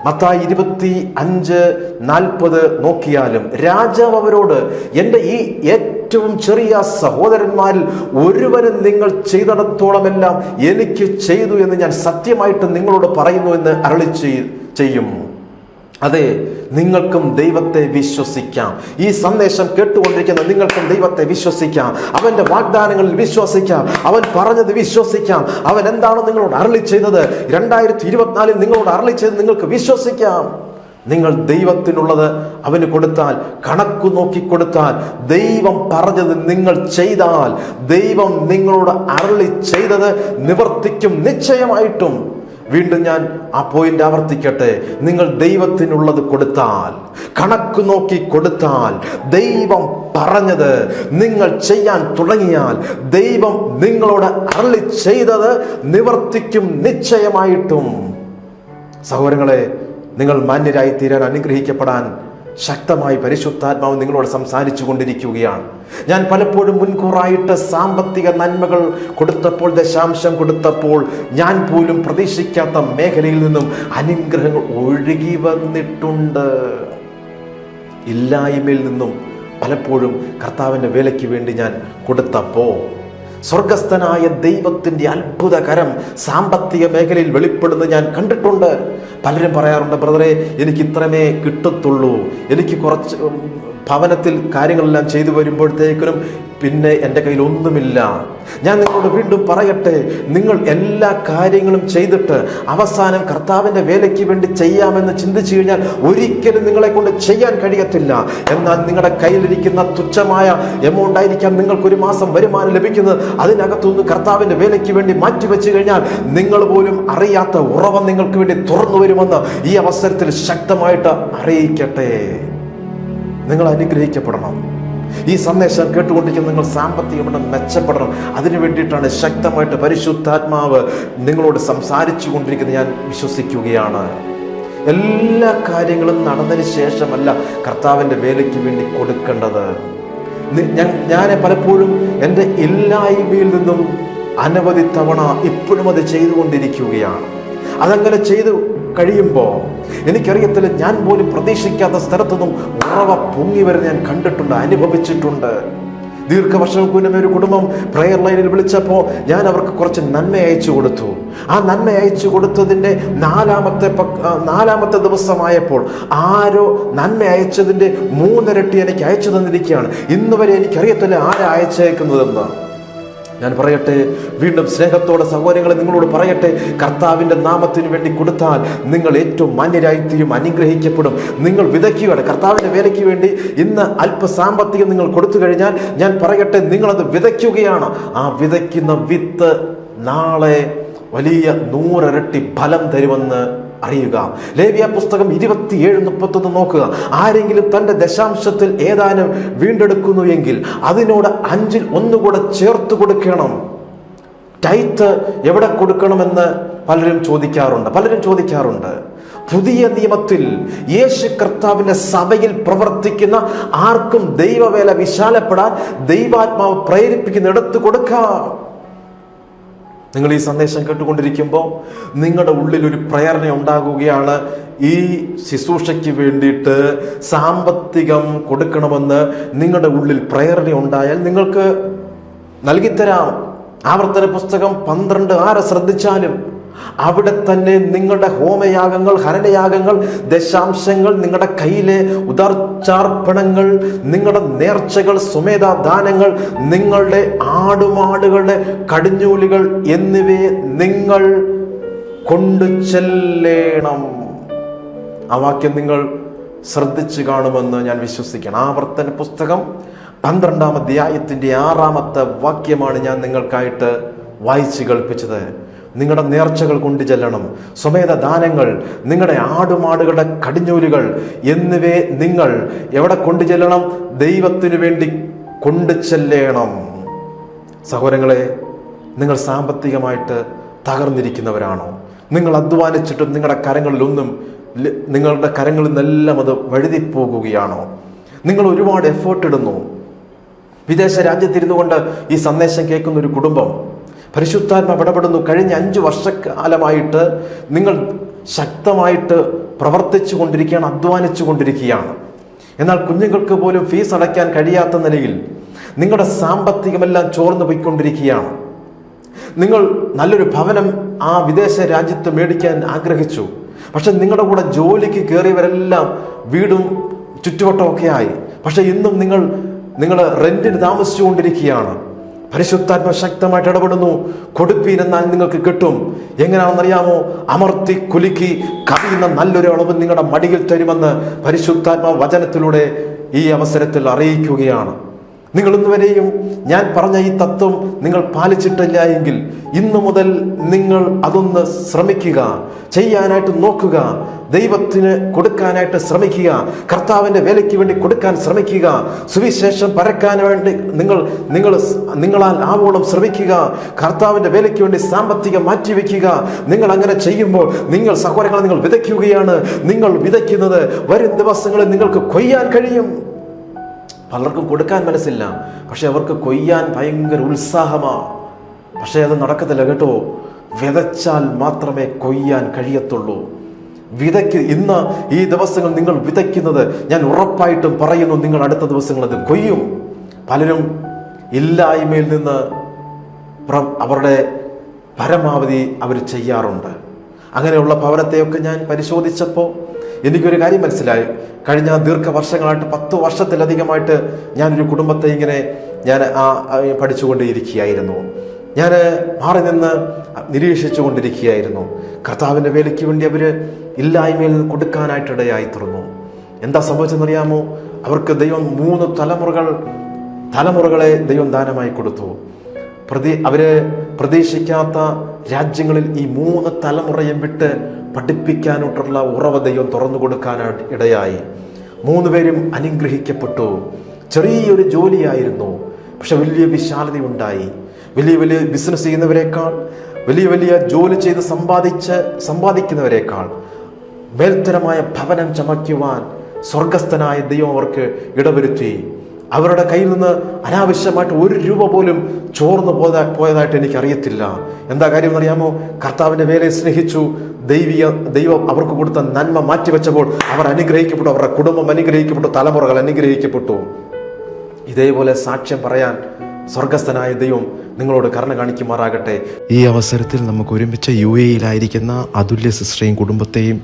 മത്തായി ഇരുപത്തി അഞ്ച് നാൽപ്പത് നോക്കിയാലും രാജാവ് അവരോട് എന്റെ ഈ ഏറ്റവും ചെറിയ സഹോദരന്മാരിൽ ഒരുവനും നിങ്ങൾ ചെയ്തിടത്തോളമെല്ലാം എനിക്ക് ചെയ്തു എന്ന് ഞാൻ സത്യമായിട്ട് നിങ്ങളോട് പറയുന്നു എന്ന് അരളി ചെയ്യും. അതെ നിങ്ങൾക്കും ദൈവത്തെ വിശ്വസിക്കാം. ഈ സന്ദേശം കേട്ടുകൊണ്ടിരിക്കുന്ന നിങ്ങൾക്കും ദൈവത്തെ വിശ്വസിക്കാം. അവന്റെ വാഗ്ദാനങ്ങളിൽ വിശ്വസിക്കാം. അവൻ പറഞ്ഞത് വിശ്വസിക്കാം. അവൻ എന്താണ് നിങ്ങളോട് അരളി ചെയ്തത്. രണ്ടായിരത്തി ഇരുപത്തിനാലിൽ നിങ്ങളോട് അരളി ചെയ്ത് നിങ്ങൾക്ക് വിശ്വസിക്കാം. നിങ്ങൾ ദൈവത്തിനുള്ളത് അവന് കൊടുത്താൽ കണക്ക് നോക്കി കൊടുത്താൽ ദൈവം പറഞ്ഞത് നിങ്ങൾ ചെയ്താൽ ദൈവം നിങ്ങളോട് അരളി ചെയ്തത് നിവർത്തിക്കും നിശ്ചയമായിട്ടും. വീണ്ടും ഞാൻ ആ പോയിന്റ് ആവർത്തിക്കട്ടെ. നിങ്ങൾ ദൈവത്തിനുള്ളത് കൊടുത്താൽ കണക്ക് നോക്കി കൊടുത്താൽ ദൈവം പറഞ്ഞത് നിങ്ങൾ ചെയ്യാൻ തുടങ്ങിയാൽ ദൈവം നിങ്ങളോട് അരളി ചെയ്തത് നിവർത്തിക്കും നിശ്ചയമായിട്ടും. സഹോദരങ്ങളെ നിങ്ങൾ മാന്യരായി തീരാൻ അനുഗ്രഹിക്കപ്പെടാൻ ശക്തമായി പരിശുദ്ധാത്മാവ് നിങ്ങളോട് സംസാരിച്ചു കൊണ്ടിരിക്കുകയാണ് ഞാൻ പലപ്പോഴും മുൻകൂറായിട്ട് സാമ്പത്തിക നന്മകൾ കൊടുത്തപ്പോൾ ദശാംശം കൊടുത്തപ്പോൾ ഞാൻ പോലും പ്രതീക്ഷിക്കാത്ത മേഖലയിൽ നിന്നും അനുഗ്രഹങ്ങൾ ഒഴുകി വന്നിട്ടുണ്ട്. ഇല്ലായ്മയിൽ നിന്നും പലപ്പോഴും കർത്താവിന്റെ വേലയ്ക്ക് വേണ്ടി ഞാൻ കൊടുത്തപ്പോൾ സ്വർഗസ്ഥനായ ദൈവത്തിന്റെ അത്ഭുതകരം സാമ്പത്തിക മേഖലയിൽ വെളിപ്പെടുന്നത് ഞാൻ കണ്ടിട്ടുണ്ട്. പലരും പറയാറുണ്ട് ബ്രദറെ എനിക്ക് ഇത്രമേ കിട്ടത്തുള്ളൂ. എനിക്ക് കുറച്ച് ഭവനത്തിൽ കാര്യങ്ങളെല്ലാം ചെയ്തു വരുമ്പോഴത്തേക്കിനും പിന്നെ എന്റെ കയ്യിൽ ഒന്നുമില്ല. ഞാൻ നിങ്ങളോട് വീണ്ടും പറയട്ടെ നിങ്ങൾ എല്ലാ കാര്യങ്ങളും ചെയ്തിട്ട് അവസാനം കർത്താവിന്റെ വേലയ്ക്ക് വേണ്ടി ചെയ്യാമെന്ന് ചിന്തിച്ചു കഴിഞ്ഞാൽ ഒരിക്കലും നിങ്ങളെ കൊണ്ട് ചെയ്യാൻ കഴിയത്തില്ല. എന്നാൽ നിങ്ങളുടെ കയ്യിലിരിക്കുന്ന തുച്ഛമായ എമൗണ്ട് ആയിരിക്കാം നിങ്ങൾക്ക് ഒരു മാസം വരുമാനം ലഭിക്കുന്നത്. അതിനകത്തുനിന്ന് കർത്താവിന്റെ വേലയ്ക്ക് വേണ്ടി മാറ്റിവെച്ചു കഴിഞ്ഞാൽ നിങ്ങൾ പോലും അറിയാത്ത ഉറവ നിങ്ങൾക്ക് വേണ്ടി തുറന്നു വരുമെന്ന് ഈ അവസരത്തിൽ ശക്തമായിട്ട് അറിയിക്കട്ടെ. നിങ്ങൾ അനുഗ്രഹിക്കപ്പെടണം. ഈ സന്ദേശം കേട്ടുകൊണ്ടിരിക്കുന്ന നിങ്ങൾ സാമ്പത്തികമായിട്ട് മെച്ചപ്പെടണം. അതിനു വേണ്ടിയിട്ടാണ് ശക്തമായിട്ട് പരിശുദ്ധാത്മാവ് നിങ്ങളോട് സംസാരിച്ചു കൊണ്ടിരിക്കുന്നത് ഞാൻ വിശ്വസിക്കുകയാണ്. എല്ലാ കാര്യങ്ങളും നടന്നതിന് ശേഷമല്ല കർത്താവിന്റെ വേലയ്ക്ക് വേണ്ടി കൊടുക്കേണ്ടത്. ഞാൻ പലപ്പോഴും എന്റെ ഇല്ലായ്മയിൽ നിന്നും അനവധി തവണ ഇപ്പോഴും അത് ചെയ്തുകൊണ്ടിരിക്കുകയാണ്. അതങ്ങനെ ചെയ്തു കഴിയുമ്പോൾ എനിക്കറിയത്തില്ല ഞാൻ പോലും പ്രതീക്ഷിക്കാത്ത സ്ഥലത്തൊന്നും ഉറവ പൊങ്ങി വരെ ഞാൻ കണ്ടിട്ടുണ്ട് അനുഭവിച്ചിട്ടുണ്ട്. ദീർഘവർഷങ്ങൾക്ക് മുന്നേ ഒരു കുടുംബം പ്രയർ ലൈനിൽ വിളിച്ചപ്പോൾ ഞാൻ അവർക്ക് കുറച്ച് നന്മ അയച്ചു കൊടുത്തു. ആ നന്മ അയച്ചു കൊടുത്തതിന്റെ നാലാമത്തെ നാലാമത്തെ ദിവസമായപ്പോൾ ആരോ നന്മ അയച്ചതിന്റെ മൂന്നിരട്ടി എനിക്ക് അയച്ചു തന്നിരിക്കുകയാണ്. ഇന്നുവരെ എനിക്കറിയത്തില്ല ആരാ അയച്ചേക്കുന്നതെന്ന്. ഞാൻ പറയട്ടെ വീണ്ടും സ്നേഹത്തോടെ സഹോദരങ്ങളെ നിങ്ങളോട് പറയട്ടെ കർത്താവിന്റെ നാമത്തിന് വേണ്ടി കൊടുത്താൽ നിങ്ങൾ ഏറ്റവും മാന്യരായിത്തീരും അനുഗ്രഹിക്കപ്പെടും. നിങ്ങൾ വിതയ്ക്കുകയാണ്. കർത്താവിന്റെ വേലയ്ക്ക് വേണ്ടി ഇന്ന് അല്പ സാമ്പത്തികം നിങ്ങൾ കൊടുത്തു കഴിഞ്ഞാൽ ഞാൻ പറയട്ടെ നിങ്ങളത് വിതയ്ക്കുകയാണ്. ആ വിതയ്ക്കുന്ന വിത്ത് നാളെ വലിയ നൂറരട്ടി ഫലം തരുമെന്ന് അറിയുക. ലേവ്യ പുസ്തകം ഇരുപത്തിയേഴ് മുപ്പത്തൊന്ന് നോക്കുക. ആരെങ്കിലും തന്റെ ദശാംശത്തിൽ ഏതാനും വീണ്ടെടുക്കുന്നു എങ്കിൽ അതിനോട് അഞ്ചിൽ ഒന്നുകൂടെ ചേർത്ത് കൊടുക്കണം. ടൈത്ത് എവിടെ കൊടുക്കണമെന്ന് പലരും ചോദിക്കാറുണ്ട്. പലരും ചോദിക്കാറുണ്ട്. പുതിയ നിയമത്തിൽ യേശു കർത്താവിന്റെ സഭയിൽ പ്രവർത്തിക്കുന്ന ആർക്കും ദൈവവേല വിശാലപ്പെടാൻ ദൈവാത്മാവ് പ്രേരിപ്പിക്കുന്ന എടുത്തു കൊടുക്കാം. നിങ്ങൾ ഈ സന്ദേശം കേട്ടുകൊണ്ടിരിക്കുമ്പോൾ നിങ്ങളുടെ ഉള്ളിൽ ഒരു പ്രേരണ ഉണ്ടാകുകയാണ്. ഈ ശുശ്രൂഷയ്ക്ക് വേണ്ടിയിട്ട് സാമ്പത്തികം കൊടുക്കണമെന്ന് നിങ്ങളുടെ ഉള്ളിൽ പ്രേരണ ഉണ്ടായാൽ നിങ്ങൾക്ക് നൽകിത്തരാം. ആവർത്തന പുസ്തകം പന്ത്രണ്ട് ആരെ ശ്രദ്ധിച്ചാലും അവിടെ തന്നെ നിങ്ങളുടെ ഹോമയാഗങ്ങൾ ഹരണയാഗങ്ങൾ ദശാംശങ്ങൾ നിങ്ങളുടെ കയ്യിലെ ഉദർച്ചാർപ്പണങ്ങൾ നിങ്ങളുടെ നേർച്ചകൾ സുമേധാദാനങ്ങൾ നിങ്ങളുടെ ആടുമാടുകളുടെ കടിഞ്ഞൂലുകൾ എന്നിവയെ നിങ്ങൾ കൊണ്ടു ചെല്ലേണം. ആ വാക്യം നിങ്ങൾ ശ്രദ്ധിച്ചു കാണുമെന്ന് ഞാൻ വിശ്വസിക്കണം. ആവർത്തന പുസ്തകം പന്ത്രണ്ടാം അധ്യായത്തിന്റെ ആറാമത്തെ വാക്യമാണ് ഞാൻ നിങ്ങൾക്കായിട്ട് വായിച്ചു കേൾപ്പിച്ചത്. നിങ്ങളുടെ നേർച്ചകൾ കൊണ്ട് ചെല്ലണം. സ്വമേധ ദാനങ്ങൾ നിങ്ങളുടെ ആടുമാടുകളുടെ കടിഞ്ഞൂലുകൾ എന്നിവയെ നിങ്ങൾ എവിടെ കൊണ്ടു ചെല്ലണം? ദൈവത്തിനു വേണ്ടി കൊണ്ടു ചെല്ലണം. സഹോദരങ്ങളെ നിങ്ങൾ സാമ്പത്തികമായിട്ട് തകർന്നിരിക്കുന്നവരാണോ? നിങ്ങൾ അധ്വാനിച്ചിട്ടും നിങ്ങളുടെ കരങ്ങളിലൊന്നും നിങ്ങളുടെ കരങ്ങളിൽ നിന്നെല്ലാം അത് വഴുതിപ്പോകുകയാണോ? നിങ്ങൾ ഒരുപാട് എഫേർട്ട് ഇടുന്നു. വിദേശ രാജ്യത്തിരുന്നു കൊണ്ട് ഈ സന്ദേശം കേൾക്കുന്ന ഒരു കുടുംബം പരിശുദ്ധാത്മ ഇടപെടുന്നു കഴിഞ്ഞ അഞ്ച് വർഷക്കാലമായിട്ട് നിങ്ങൾ ശക്തമായിട്ട് പ്രവർത്തിച്ചു കൊണ്ടിരിക്കുകയാണ് അധ്വാനിച്ചു കൊണ്ടിരിക്കുകയാണ് എന്നാൽ കുഞ്ഞുങ്ങൾക്ക് പോലും ഫീസ് അടയ്ക്കാൻ കഴിയാത്ത നിലയിൽ നിങ്ങളുടെ സാമ്പത്തികമെല്ലാം ചോർന്നു പോയിക്കൊണ്ടിരിക്കുകയാണ്. നിങ്ങൾ നല്ലൊരു ഭവനം ആ വിദേശ രാജ്യത്ത് മേടിക്കാൻ ആഗ്രഹിച്ചു. പക്ഷെ നിങ്ങളുടെ കൂടെ ജോലിക്ക് കയറിയവരെല്ലാം വീടും ചുറ്റുവട്ടമൊക്കെ ആയി. പക്ഷെ ഇന്നും നിങ്ങൾ നിങ്ങൾ റെന്റിന് താമസിച്ചുകൊണ്ടിരിക്കുകയാണ്. പരിശുദ്ധാത്മ ശക്തമായിട്ട് ഇടപെടുന്നു. കൊടുപ്പീൻ എന്നാൽ നിങ്ങൾക്ക് കിട്ടും. എങ്ങനെയാണെന്നറിയാമോ അമർത്തി കുലുക്കി കവിയുന്ന നല്ലൊരു അളവ് നിങ്ങളുടെ മടിയിൽ തരുമെന്ന് പരിശുദ്ധാത്മ വചനത്തിലൂടെ ഈ അവസരത്തിൽ അറിയിക്കുകയാണ്. നിങ്ങൾ വരെയും ഞാൻ പറഞ്ഞ ഈ തത്വം നിങ്ങൾ പാലിച്ചിട്ടില്ല എങ്കിൽ ഇന്നു മുതൽ നിങ്ങൾ അതൊന്ന് ശ്രമിക്കുക ചെയ്യാനായിട്ട് നോക്കുക ദൈവത്തിന് കൊടുക്കാനായിട്ട് ശ്രമിക്കുക കർത്താവിന്റെ വേലയ്ക്ക് വേണ്ടി കൊടുക്കാൻ ശ്രമിക്കുക സുവിശേഷം പരക്കാൻ വേണ്ടി നിങ്ങൾ നിങ്ങൾ നിങ്ങളാൽ ആവോളം ശ്രമിക്കുക കർത്താവിന്റെ വേലയ്ക്ക് വേണ്ടി സാമ്പത്തികം മാറ്റിവെക്കുക. നിങ്ങൾ അങ്ങനെ ചെയ്യുമ്പോൾ നിങ്ങൾ സഹോദരങ്ങളെ നിങ്ങൾ വിതയ്ക്കുകയാണ്. നിങ്ങൾ വിതയ്ക്കുന്നത് വരും ദിവസങ്ങളിൽ നിങ്ങൾക്ക് കൊയ്യാൻ കഴിയും. പലർക്കും കൊടുക്കാൻ മനസ്സില്ല. പക്ഷെ അവർക്ക് കൊയ്യാൻ ഭയങ്കര ഉത്സാഹമാണ് പക്ഷേ അത് നടക്കത്തില്ല കേട്ടോ. വിതച്ചാൽ മാത്രമേ കൊയ്യാൻ കഴിയത്തുള്ളൂ. വിതയ്ക്ക് ഇന്ന് ഈ ദിവസങ്ങൾ നിങ്ങൾ വിതയ്ക്കുന്നത് ഞാൻ ഉറപ്പായിട്ടും പറയുന്നു നിങ്ങൾ അടുത്ത ദിവസങ്ങൾ അത് കൊയ്യും. പലരും ഇല്ലായ്മയിൽ നിന്ന് അവരുടെ പരമാവധി അവർ ചെയ്യാറുണ്ട്. അങ്ങനെയുള്ള ഭവനത്തെയൊക്കെ ഞാൻ പരിശോധിച്ചപ്പോൾ എനിക്കൊരു കാര്യം മനസ്സിലായി. കഴിഞ്ഞ ദീർഘവർഷങ്ങളായിട്ട് പത്ത് വർഷത്തിലധികമായിട്ട് ഞാനൊരു കുടുംബത്തെ ഇങ്ങനെ ഞാൻ ആ പഠിച്ചുകൊണ്ടേയിരിക്കുകയായിരുന്നു ഞാൻ മാറി നിന്ന് നിരീക്ഷിച്ചു കൊണ്ടിരിക്കുകയായിരുന്നു കർത്താവിന്റെ വേലയ്ക്ക് വേണ്ടി അവർ ഇല്ലായ്മയിൽ നിന്ന് കൊടുക്കാനായിട്ടിടയായി തുറന്നു എന്താ സംഭവിച്ചെന്നറിയാമോ? അവർക്ക് ദൈവം മൂന്ന് തലമുറകൾ തലമുറകളെ ദൈവം ദാനമായി കൊടുത്തു. പ്രതി അവർ പ്രതീക്ഷിക്കാത്ത രാജ്യങ്ങളിൽ ഈ മൂന്ന് തലമുറയും വിട്ട് പഠിപ്പിക്കാനോട്ടുള്ള ഉറവ ദൈവം തുറന്നു കൊടുക്കാനായിട്ട് ഇടയായി. മൂന്ന് പേരും അനുഗ്രഹിക്കപ്പെട്ടു. ചെറിയൊരു ജോലിയായിരുന്നു. പക്ഷെ വലിയ വിശാലത ഉണ്ടായി വലിയ വലിയ ബിസിനസ് ചെയ്യുന്നവരെക്കാൾ വലിയ വലിയ ജോലി ചെയ്ത് സമ്പാദിച്ച് സമ്പാദിക്കുന്നവരെക്കാൾ മേൽത്തരമായ ഭവനം ചമയ്ക്കുവാൻ സ്വർഗസ്ഥനായ ദൈവം അവർക്ക് ഇടവരുത്തി. അവരുടെ കയ്യിൽ നിന്ന് അനാവശ്യമായിട്ട് ഒരു രൂപ പോലും ചോർന്നു പോയതാ പോയതായിട്ട് എനിക്കറിയത്തില്ല. എന്താ കാര്യം എന്നറിയാമോ? കർത്താവിന്റെ വേലയെ സ്നേഹിച്ചു. ദൈവിക ദൈവം അവർക്ക് കൊടുത്ത നന്മ മാറ്റിവെച്ചപ്പോൾ അവർ അനുഗ്രഹിക്കപ്പെട്ടു. അവരുടെ കുടുംബം അനുഗ്രഹിക്കപ്പെട്ടു. തലമുറകൾ അനുഗ്രഹിക്കപ്പെട്ടു. ഇതേപോലെ സാക്ഷ്യം പറയാൻ സ്വർഗസ്ഥനായ ദൈവം നിങ്ങളോട് കരുണ കാണിക്കുമാറാകട്ടെ. ഈ അവസരത്തിൽ നമുക്ക് ഒരുമിച്ച് യു എയിലായിരിക്കുന്ന അതുല്യ സിസ്റ്ററേയും കുടുംബത്തെയും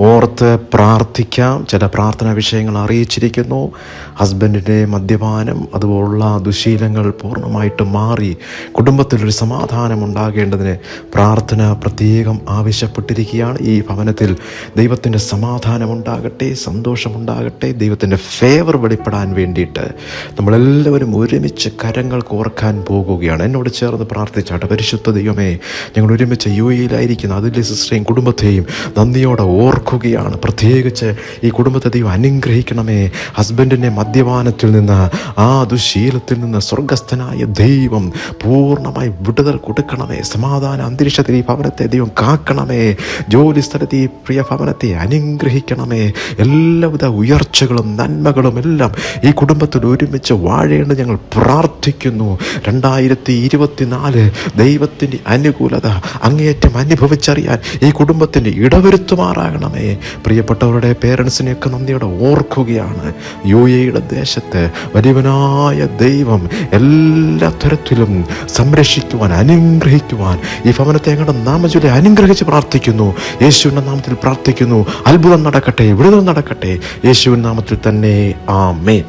ഓർത്ത് പ്രാർത്ഥിക്കാം. ചില പ്രാർത്ഥനാ വിഷയങ്ങൾ അറിയിച്ചിരിക്കുന്നു. ഹസ്ബൻഡിന്റെ മദ്യപാനം അതുപോലുള്ള ദുശീലങ്ങൾ പൂർണമായിട്ട് മാറി. കുടുംബത്തിലൊരു സമാധാനം ഉണ്ടാകേണ്ടതിന് പ്രാർത്ഥന പ്രത്യേകം ആവശ്യപ്പെട്ടിരിക്കുകയാണ്. ഈ ഭവനത്തിൽ ദൈവത്തിന്റെ സമാധാനം ഉണ്ടാകട്ടെ സന്തോഷമുണ്ടാകട്ടെ ദൈവത്തിന്റെ ഫേവർ വെളിപ്പെടാൻ വേണ്ടിയിട്ട് നമ്മളെല്ലാവരും ഒരുമിച്ച് കരങ്ങൾ കോർക്കാൻ പോകുകയാണ്. എന്നോട് ചേർന്ന് പ്രാർത്ഥിച്ചാട്ടെ പരിശുദ്ധ ദൈവമേ ഞങ്ങൾ ഒരുമിച്ച് യു എയിലായിരിക്കുന്ന. അതിലെ സിസ്റ്ററെയും കുടുംബത്തെയും നന്ദിയോടെ ഓർക്കുകയാണ് പ്രത്യേകിച്ച് ഈ കുടുംബത്തെ ദൈവം അനുഗ്രഹിക്കണമേ. ഹസ്ബൻഡിന്റെ മദ്യപാനത്തിൽ നിന്ന് ആ ദുശീലത്തിൽ നിന്ന് സ്വർഗസ്ഥനായ ദൈവം പൂർണമായി വിടുതൽ കൊടുക്കണമേ. സമാധാന അന്തരീക്ഷത്തിൽ ഈ ഭവനത്തെ ദൈവം കാക്കണമേ. ജോലി സ്ഥലത്ത് ഈ പ്രിയ ഭവനത്തെ അനുഗ്രഹിക്കണമേ. എല്ലാവിധ ഉയർച്ചകളും നന്മകളും എല്ലാം ഈ കുടുംബത്തിൽ ഒരുമിച്ച് വാഴേണ്ട ഞങ്ങൾ പ്രാർത്ഥിക്കുന്നു. രണ്ടായിരത്തി ഇരുപത്തിനാല് ദൈവത്തിന്റെ അനുകൂലത അങ്ങേയറ്റം അനുഭവിച്ചറിയാൻ ഈ കുടുംബത്തിന്റെ ഇടവരുത്തുമാറാകണമേ. പ്രിയപ്പെട്ടവരുടെ പേരൻസിനെയൊക്കെ നന്ദിയോടെ ഓർക്കുകയാണ്. യു എയുടെ ദേശത്ത് വലിയവനായ ദൈവം എല്ലാ തരത്തിലും സംരക്ഷിക്കുവാൻ അനുഗ്രഹിക്കുവാൻ ഈ ഭവനത്തെ ഞങ്ങളുടെ നാമജുലെ അനുഗ്രഹിച്ച് പ്രാർത്ഥിക്കുന്നു. യേശുവിന്റെ നാമത്തിൽ പ്രാർത്ഥിക്കുന്നു. അത്ഭുതം നടക്കട്ടെ വിടുതൽ നടക്കട്ടെ. യേശുവിൻ നാമത്തിൽ തന്നെ ആ ആമേൻ.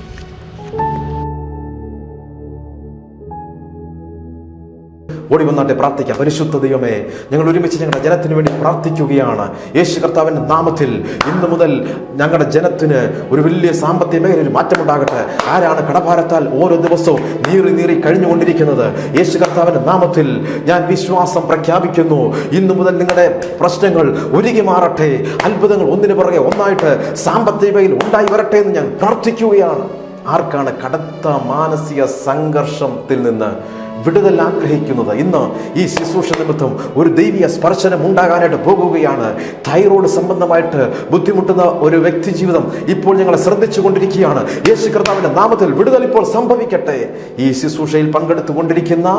ഓടി വന്നാട്ടെ പ്രാർത്ഥിക്കാം. പരിശുദ്ധ ദൈവമേ ഞങ്ങൾ ഒരുമിച്ച് ഞങ്ങളുടെ ജനത്തിന് വേണ്ടി പ്രാർത്ഥിക്കുകയാണ്. യേശു കർത്താവിന്റെ നാമത്തിൽ ഇന്നു മുതൽ ഞങ്ങളുടെ ജനത്തിന് ഒരു വലിയ സാമ്പത്തിക മേഖലയിൽ ഒരു മാറ്റമുണ്ടാകട്ടെ. ആരാണ് കടഭാരത്താൽ ഓരോ ദിവസവും നീറി നീറി കഴിഞ്ഞുകൊണ്ടിരിക്കുന്നത്? യേശു കർത്താവിന്റെ നാമത്തിൽ ഞാൻ വിശ്വാസം പ്രഖ്യാപിക്കുന്നു. ഇന്നു മുതൽ നിങ്ങളുടെ പ്രശ്നങ്ങൾ ഒരുങ്ങി മാറട്ടെ. അത്ഭുതങ്ങൾ ഒന്നിനു പുറകെ ഒന്നായിട്ട് സാമ്പത്തിക മേഖല ഉണ്ടായി വരട്ടെ എന്ന് ഞാൻ പ്രാർത്ഥിക്കുകയാണ്. ആർക്കാണ് കടുത്ത മാനസിക സംഘർഷത്തിൽ നിന്ന് വിടുതൽ ആഗ്രഹിക്കുന്നത്. ഇന്ന് ഈ ശുശ്രൂഷ നിമിത്തം ഒരു ദൈവീയ സ്പർശനം ഉണ്ടാകാനായിട്ട് പോകുകയാണ്. തൈറോയ്ഡ് സംബന്ധമായിട്ട് ബുദ്ധിമുട്ടുന്ന ഒരു വ്യക്തി ജീവിതം ഇപ്പോൾ ഞങ്ങൾ ശ്രദ്ധിച്ചു കൊണ്ടിരിക്കുകയാണ്. യേശു കർത്താവിന്റെ നാമത്തിൽ വിടുതൽ ഇപ്പോൾ സംഭവിക്കട്ടെ. ഈ ശുശ്രൂഷയിൽ പങ്കെടുത്തുകൊണ്ടിരിക്കുന്ന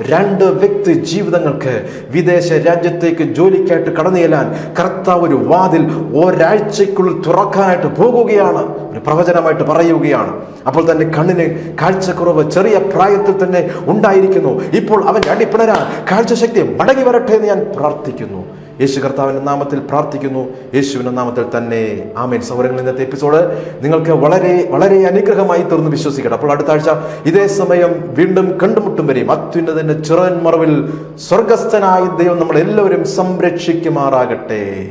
രണ്ട് വ്യക്തി ജീവിതങ്ങൾക്ക് വിദേശ രാജ്യത്തേക്ക് ജോലിക്കായിട്ട് കടന്നു ചെല്ലാൻ കർത്താവ് ഒരു വാതിൽ ഒരാഴ്ചയ്ക്കുള്ളിൽ തുറക്കാനായിട്ട് പോകുകയാണ്. ഒരു പ്രവചനമായിട്ട് പറയുകയാണ്. അപ്പോൾ തന്നെ കണ്ണിന് കാഴ്ചക്കുറവ് ചെറിയ പ്രായത്തിൽ തന്നെ ഉണ്ടായിരിക്കുന്നു. ഇപ്പോൾ അവന്റെ അടിപ്പിണരാൻ കാഴ്ചശക്തി മടങ്ങി വരട്ടെ എന്ന് ഞാൻ പ്രാർത്ഥിക്കുന്നു. യേശു കർത്താവിന്റെ നാമത്തിൽ പ്രാർത്ഥിക്കുന്നു. യേശുവിന്റെ നാമത്തിൽ തന്നെ. ആമേൻ. സൗരങ്ങൾ ഇന്നത്തെ എപ്പിസോഡ് നിങ്ങൾക്ക് വളരെ വളരെ അനുഗ്രഹമായി തീർന്ന് വിശ്വസിക്കട്ടെ. അപ്പോൾ അടുത്ത ആഴ്ച ഇതേ സമയം വീണ്ടും കണ്ടുമുട്ടും വരെയും അത്യുന്നതിന്റെ ചിറന്മറവിൽ മറവിൽ സ്വർഗസ്ഥനായ ദൈവം നമ്മളെല്ലാവരും സംരക്ഷിക്കുമാറാകട്ടെ.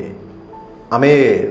അമേ